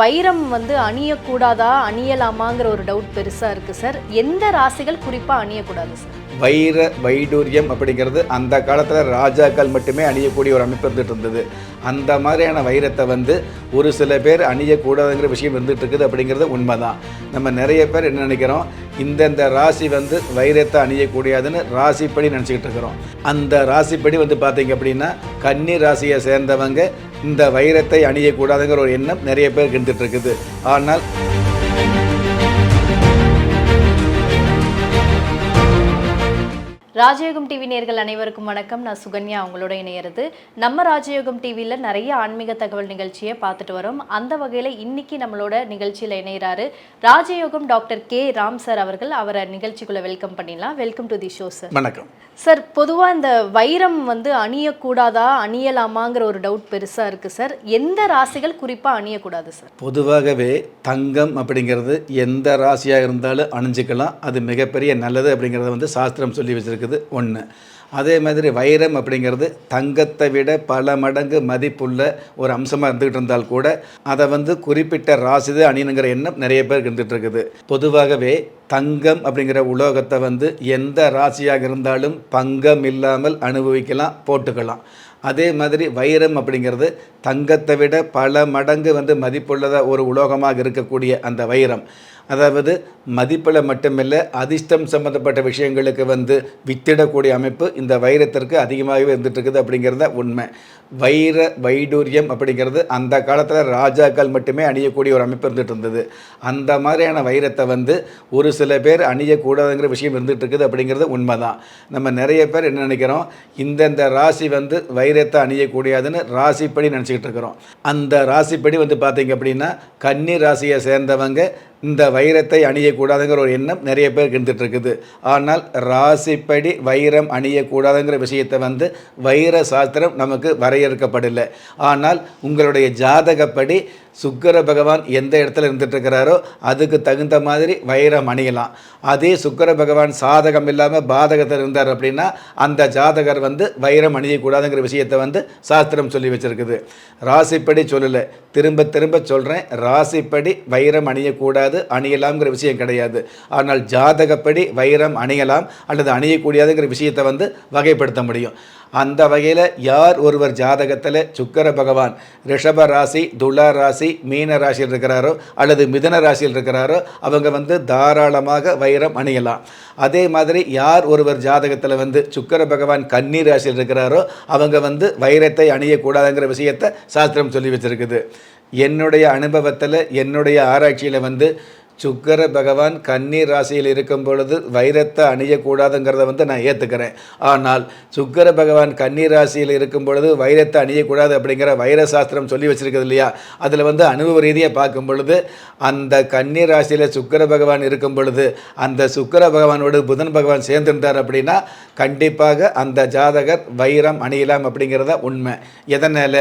வைரம் வந்து அணியக்கூடாதா அணியலாமாங்கிற ஒரு டவுட் பெருசா இருக்கு சார் எந்த ராசிகள் குறிப்பா அணியக்கூடாது சார் வைர வைடூரியம் அப்படிங்கிறது அந்த காலத்தில் ராஜாக்கள் மட்டுமே அணியக்கூடிய ஒரு அமைப்பு இருந்துட்டு இருந்தது. அந்த மாதிரியான வைரத்தை வந்து ஒரு சில பேர் அணியக்கூடாதுங்கிற விஷயம் இருந்துட்டு இருக்குது அப்படிங்கிறது உண்மைதான். நம்ம நிறைய பேர் என்ன நினைக்கிறோம்? இந்தந்த ராசி வந்து வைரத்தை அணியக்கூடியதுன்னு ராசிப்படி நினச்சிக்கிட்டு இருக்கிறோம். அந்த ராசிப்படி வந்து பார்த்தீங்க அப்படின்னா கன்னி ராசியை சேர்ந்தவங்க இந்த வைரத்தை அணியக்கூடாதுங்கிற ஒரு எண்ணம் நிறைய பேருக்கு இருந்துட்டு இருக்குது. ஆனால் ராஜயோகம் டிவி நேர்கள் அனைவருக்கும் வணக்கம். நான் சுகன்யா உங்களோட இணையிறது. நம்ம ராஜயோகம் டிவியில் நிறைய ஆன்மீக தகவல் நிகழ்ச்சியை பார்த்துட்டு வரோம். அந்த வகையில் இன்னைக்கு நம்மளோட நிகழ்ச்சியில் இணைகிறாரு ராஜயோகம் டாக்டர் கே. ராம் சார் அவர்கள். அவரை நிகழ்ச்சிக்குள்ள வெல்கம் பண்ணிடலாம். Welcome to the show sir. வணக்கம். சார் பொதுவாக இந்த வைரம் வந்து அணியக்கூடாதா அணியலாமாங்கிற ஒரு டவுட் பெருசாக இருக்குது சார். எந்த ராசிகள் குறிப்பாக அணியக்கூடாது சார்? பொதுவாகவே தங்கம் அப்படிங்கிறது எந்த ராசியாக இருந்தாலும் அணிஞ்சிக்கலாம். அது மிகப்பெரிய நல்லது அப்படிங்கிறத வந்து சாஸ்திரம் சொல்லி அப்படிங்கிறது ஒன்று அதே மாதிரி வைரம் அப்படிங்கிறது தங்கத்தை விட பல மடங்கு மதிப்புள்ள ஒரு அம்சமாக இருந்துகிட்டு இருந்தால் கூட அதை வந்து குறிப்பிட்ட ராசி தான் எண்ணம் நிறைய பேருக்கு இருந்துகிட்டு இருக்குது. பொதுவாகவே தங்கம் அப்படிங்கிற உலோகத்தை வந்து எந்த ராசியாக இருந்தாலும் பங்கம் இல்லாமல் அனுபவிக்கலாம் போட்டுக்கலாம். அதே மாதிரி வைரம் அப்படிங்கிறது தங்கத்தை விட பல மடங்கு வந்து மதிப்புள்ளதாக ஒரு உலோகமாக இருக்கக்கூடிய அந்த வைரம். அதாவது மதிப்பில் மட்டுமில்லை அதிர்ஷ்டம் சம்மந்தப்பட்ட விஷயங்களுக்கு வந்து வித்திடக்கூடிய அமைப்பு இந்த வைரத்திற்கு அதிகமாகவே இருந்துகிட்ருக்குது அப்படிங்கிறத உண்மை. வைர வைடூரியம் அப்படிங்கிறது அந்த காலத்தில் ராஜாக்கள் மட்டுமே அணியக்கூடிய ஒரு அமைப்பு இருந்துகிட்டு இருந்தது அந்த மாதிரியான வைரத்தை வந்து ஒரு சில பேர் அணியக்கூடாதுங்கிற விஷயம் இருந்துட்டு இருக்குது அப்படிங்கிறது உண்மைதான். நம்ம நிறைய பேர் என்ன நினைக்கிறோம்? இந்தந்த ராசி வந்து வைரத்தை அணியக்கூடியதுன்னு ராசிப்படி நினச்சிக்கிட்டு இருக்கிறோம் அந்த ராசிப்படி வந்து பார்த்தீங்க அப்படின்னா கன்னி ராசியை சேர்ந்தவங்க இந்த வைரத்தை அணியக்கூடாதுங்கிற ஒரு எண்ணம் நிறைய பேருக்கு இருந்துட்டு இருக்குது ஆனால் ராசிப்படி வைரம் அணியக்கூடாதுங்கிற விஷயத்தை வந்து வைர சாஸ்திரம் நமக்கு வரையறுக்கப்படலை. ஆனால் உங்களுடைய ஜாதகப்படி சுக்கர பகவான் எந்த இடத்துல இருந்துட்டு இருக்கிறாரோ அதுக்கு தகுந்த மாதிரி வைரம் அணியலாம். அதே சுக்கர பகவான் சாதகம் இல்லாமல் பாதகத்தில் இருந்தார் அப்படின்னா அந்த ஜாதகர் வந்து வைரம் அணியக்கூடாதுங்கிற விஷயத்தை வந்து சாஸ்திரம் சொல்லி வச்சுருக்குது. ராசிப்படி சொல்லலை. திரும்ப திரும்ப சொல்கிறேன் ராசிப்படி வைரம் அணியக்கூடாது அணியலாம்ங்கிற விஷயம் கிடையாது. ஆனால் ஜாதகப்படி வைரம் அணியலாம் அல்லது அணியக்கூடியதுங்கிற விஷயத்தை வந்து வகைப்படுத்த முடியும். அந்த வகையில் யார் ஒருவர் ஜாதகத்தில் சுக்கர பகவான் ரிஷப ராசி துலா ராசி மீன ராசியில் இருக்கிறாரோ அல்லது மிதன ராசியில் இருக்கிறாரோ அவங்க வந்து தாராளமாக வைரம் அணியலாம். அதே மாதிரி யார் ஒருவர் ஜாதகத்தில் வந்து சுக்கர பகவான் கன்னி ராசியில் இருக்கிறாரோ அவங்க வந்து வைரத்தை அணியக்கூடாதுங்கிற விஷயத்தை சாஸ்திரம் சொல்லி வச்சிருக்குது. என்னுடைய அனுபவத்தில் என்னுடைய ஆராய்ச்சியில் வந்து சுக்கர பகவான் கன்னி ராசியில் இருக்கும் பொழுது வைரத்தை அணியக்கூடாதுங்கிறத வந்து நான் ஏற்றுக்கிறேன் ஆனால் சுக்கர பகவான் கன்னி ராசியில் இருக்கும் பொழுது வைரத்தை அணியக்கூடாது அப்படிங்கிற வைர சாஸ்திரம் சொல்லி வச்சுருக்குது இல்லையா? அதில் வந்து அனுபவ ரீதியாக பார்க்கும் பொழுது அந்த கன்னி ராசியில் சுக்கர பகவான் இருக்கும் பொழுது அந்த சுக்கர பகவானோடு புதன் பகவான் சேர்ந்திருந்தார் அப்படின்னா கண்டிப்பாக அந்த ஜாதகர் வைரம் அணியலாம் அப்படிங்கிறத உண்மை. எதனால்?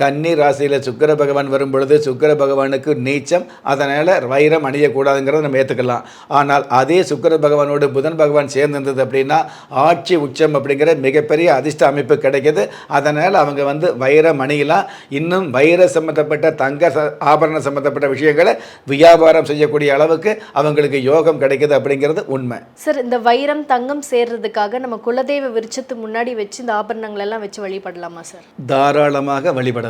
கன்னி ராசியில் சுக்கர பகவான் வரும் பொழுது சுக்கர பகவானுக்கு நீச்சம் அதனால் வைரம் அணியக்கூடாதுங்கிறத நம்ம ஏற்றுக்கலாம் ஆனால் அதே சுக்கர பகவானோடு புதன் பகவான் சேர்ந்திருந்தது அப்படின்னா ஆட்சி உச்சம் அப்படிங்கிற மிகப்பெரிய அதிர்ஷ்ட அமைப்பு கிடைக்கிது. அதனால் அவங்க வந்து வைரம் அணியலாம். இன்னும் வைர சம்மந்தப்பட்ட தங்க ஆபரணம் சம்மந்தப்பட்ட விஷயங்களை வியாபாரம் செய்யக்கூடிய அளவுக்கு அவங்களுக்கு யோகம் கிடைக்குது அப்படிங்கிறது உண்மை. சார் இந்த வைரம் தங்கம் சேர்றதுக்காக நம்ம குலதெய்வ விருட்சத்து முன்னாடி வச்சு இந்த ஆபரணங்கள் எல்லாம் வச்சு வழிபடலாமா சார்? தாராளமாக வழிபடலாம்.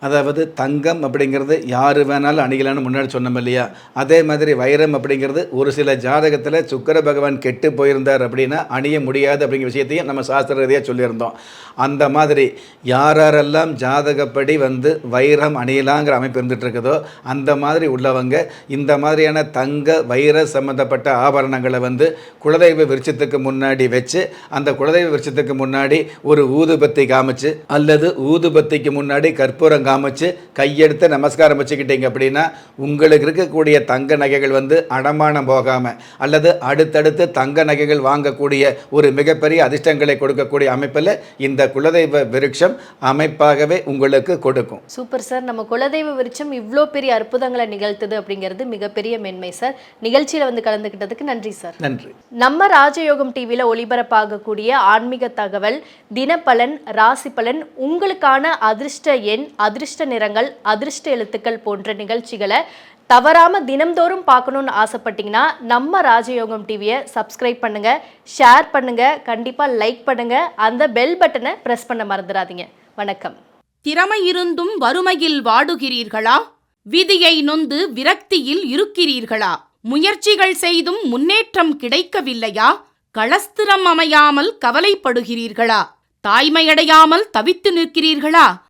அதாவது தங்கம் அப்படிங்கிறது யார் வேணாலும் அணிகலான்னு முன்னாடி சொன்னோம் இல்லையா? அதே மாதிரி வைரம் அப்படிங்கிறது ஒரு சில ஜாதகத்தில் சுக்கர பகவான் கெட்டு போயிருந்தார் அப்படின்னா அணிய முடியாது அப்படிங்கிற விஷயத்தையும் நம்ம சாஸ்திர ரீதியாக சொல்லியிருந்தோம். அந்த மாதிரி யாரெல்லாம் ஜாதகப்படி வந்து வைரம் அணியலாங்கிற அமைப்பு இருந்துகிட்டு இருக்குதோ அந்த மாதிரி உள்ளவங்க இந்த மாதிரியான தங்க வைர சம்மந்தப்பட்ட ஆபரணங்களை வந்து குலதெய்வ விருட்சத்துக்கு முன்னாடி வச்சு அந்த குலதெய்வ விருட்சத்துக்கு முன்னாடி ஒரு ஊதுபத்தி காமிச்சு அல்லது ஊதுபத்திக்கு முன்னாடி கற்பூரம் காமிச்சு கையெடுத்து நமஸ்காரம் வச்சுக்கிட்டீங்க அப்படின்னா உங்களுக்கு இருக்கக்கூடிய தங்க நகைகள் வந்து அடமானம் போகாமல் அல்லது அடுத்தடுத்து தங்க நகைகள் வாங்கக்கூடிய ஒரு மிகப்பெரிய அதிர்ஷ்டங்களை கொடுக்கக்கூடிய அமைப்பில் இந்த குலதெய்வ விருட்சம் அமைப்பாகவே உங்களுக்கு கொடுக்கும். Super sir. நம்ம குலதெய்வ விருட்சம் இவ்வளோ பெரிய அற்புதங்களை நிகழ்த்துது அப்படிங்கிறது மிகப்பெரிய மென்மை சார். நிகழ்ச்சியில் வந்து கலந்துக்கிட்டதுக்கு நன்றி சார். நன்றி. நம்ம ராஜயோகம் டிவியில் ஒளிபரப்பாகக்கூடிய ஆன்மீக தகவல் தினப்பலன் ராசி பலன் உங்களுக்கான அதிர்ஷ்ட எண் அதிர்ஷ்ட நிறங்கள் அதிர்ஷ்ட எழுத்துக்கள் போன்ற நிகழ்ச்சிகளை தவறாமல் தினம்தோறும் பார்க்கணும்னு ஆசைப்பட்டீங்கன்னா நம்ம ராஜயோகம் டிவியை சப்ஸ்கிரைப் பண்ணுங்க ஷேர் பண்ணுங்க கண்டிப்பாக லைக் பண்ணுங்க அந்த பெல் பட்டனை பிரஸ் பண்ண மறந்துடாதீங்க. வணக்கம். திறமை இருந்தும் வறுமையில் வாடுகிறீர்களா? விதியை நொந்து விரக்தியில் இருக்கிறீர்களா? முயற்சிகள் செய்தும் முன்னேற்றம் கிடைக்கவில்லையா? களஸ்திரம் அமையாமல் கவலைப்படுகிறீர்களா? தாய்மையடையாமல் தவித்து நிற்கிறீர்களா?